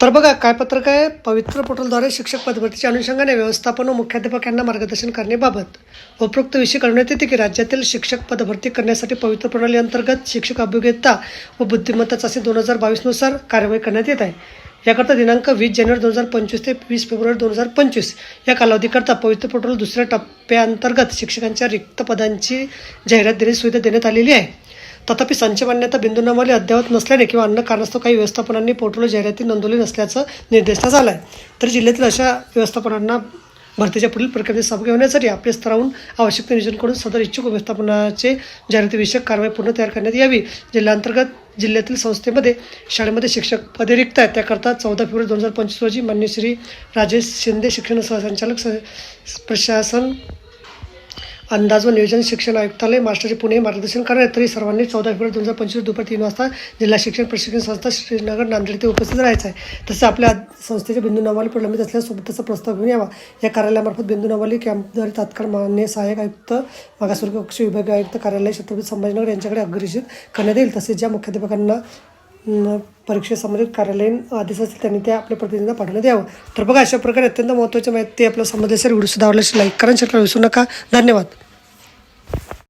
तर बघा काय पत्रक आहे पवित्र पोर्टलद्वारे शिक्षक पदभरतीच्या अनुषंगाने व्यवस्थापन व मुख्याध्यापक यांना मार्गदर्शन करण्याबाबत उपरोक्त विषय करण्यात येते की राज्यातील शिक्षक पदभरती करण्यासाठी पवित्र प्रणाली अंतर्गत शिक्षक अभियोग्यता व बुद्धिमत्ता चाचणी दोन हजार बावीसनुसार कार्यवाही करण्यात येत आहे. याकरता दिनांक वीस जानेवारी दोन हजार पंचवीस ते वीस फेब्रुवारी दोन हजार पंचवीस या कालावधीकरता पवित्र पोर्टल दुसऱ्या टप्प्याअंतर्गत शिक्षकांच्या रिक्त पदांची जाहिरात देण्याची सुविधा देण्यात आलेली आहे. तथापि संच मान्यता बिंदूनामावली अद्ययावत नसल्याने किंवा अन्य कारणास्तव काही व्यवस्थापनांनी पोर्टलवर जाहिराती नोंदवली नसल्याचं निर्देश आलं आहे तर जिल्ह्यातील अशा व्यवस्थापनांना भरतीच्या पुढील प्रक्रियेत सहभागी होण्यासाठी आपल्या स्तरावरून आवश्यक नियोजन करून सदर इच्छुक व्यवस्थापनाचे जाहिरातीविषयक कारवाई पूर्ण तयार करण्यात यावी. जिल्ह्याअंतर्गत जिल्ह्यातील संस्थेमध्ये शाळेमध्ये शिक्षक पदे रिक्त आहेत. त्याकरता चौदा फेब्रुवारी दोन हजार पंचवीस रोजी मान्य श्री राजेश शिंदे शिक्षण सहसंचालक स- प्रशासन अंदाज व नियोजन शिक्षण आयुक्तालय महाराष्ट्राचे पुणे मार्गदर्शन करणार तरी सर्वांनी चौदा फेब्रुवारी दोन हजार पंचवीस दुपारी तीन वाजता जिल्हा शिक्षण प्रशिक्षण संस्था श्रीनगर नांदेड येथे उपस्थित राहायचं आहे. तसे आपल्या संस्थेचे बिंदू नवाली प्रलंबित असल्यासोबतचा प्रस्ताव घेऊन यावा. या कार्यालयामार्फत बिंदू नवाली कॅम्पद्वारे तात्काळ मान्य सहाय्यक आयुक्त मागासवर्ग कक्ष विभागीय आयुक्त कार्यालय छत्रपती संभाजीनगर यांच्याकडे अग्रेषित करण्यात येईल. तसेच ज्या मुख्याध्यापकांना न, परीक्षेसंबंधित कार्यालयीन आदेश असतील त्यांनी त्या आपल्या प्रतिनिधींना पाठवण्यात यावं. तर बघा अशा प्रकारे अत्यंत महत्त्वाची माहिती आपल्या समजल्या व्हिडिओ सुद्धा आवडल्यास लाईक करा शेअर विसरू नका. धन्यवाद.